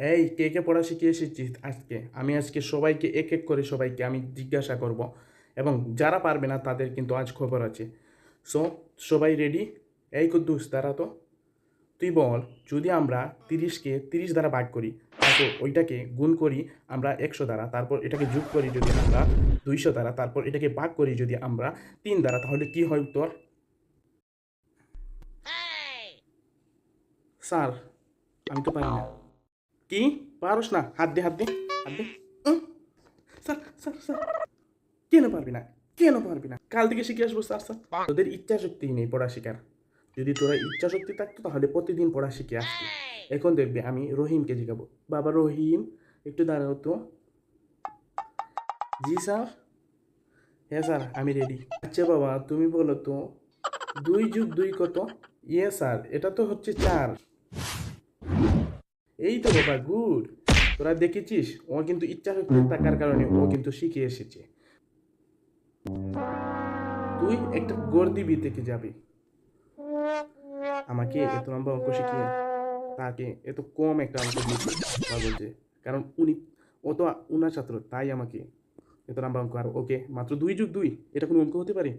এই কে কে পড়া শিখিয়ে এসেছিস আজকে? আমি আজকে সবাইকে এক এক করে সবাইকে আমি জিজ্ঞাসা করব। এবং যারা পারবে না তাদের কিন্তু আজ খবর আছে। সো সবাই রেডি এই কুদ্দুস তারা তো। তুই বল যদি আমরা তিরিশকে তিরিশ দ্বারা ভাগ করি তারপর ওইটাকে গুণ করি আমরা একশো দ্বারা তারপর এটাকে যোগ করি যদি আমরা দুইশো দ্বারা তারপর এটাকে ভাগ করি যদি আমরা তিন দ্বারা তাহলে কি হয় উত্তর? স্যার আমি তো পারি না। কি? পারস না? হাত দে হাত দে। হাত দে। Sir sir sir. কেন পারবি না? কেন পারবি না? কাল থেকে শিখে আসব, স্যার স্যার। তোদের ইচ্ছা শক্তি নেই পড়া শেখার। যদি তোরা ইচ্ছা শক্তি থাকতো, তাহলে প্রতিদিন পড়া শিখে আসতি। এখন দেখবে, আমি রহিমকে জিগাবো বাবা রহিম, একটু দাঁড়াও তো। জি, স্যার। হ্যাঁ স্যার, আমি রেডি আচ্ছা বাবা, তুমি বলো তো, দুই যুগ দুই কত? ইয়ে স্যার, এটা তো হচ্ছে চার। এই তো বাবা, গুড। তোরা দেখেছিস ও কিন্তু ইচ্ছা থাকার কারণে ও কিন্তু শিখে এসেছে। তুই একটা গর্দিবি থেকে যাবি। আমাকে এত লম্বা অঙ্ক শিখিয়ে তাকে এত কম একটা অঙ্ক দিয়েছে বলছে। কারণ উনি, ও তো উনার ছাত্র, তাই আমাকে এত লম্বা অঙ্ক। আর ওকে মাত্র দুই যুগ দুই, এটা কোনো অঙ্ক হতে পারে?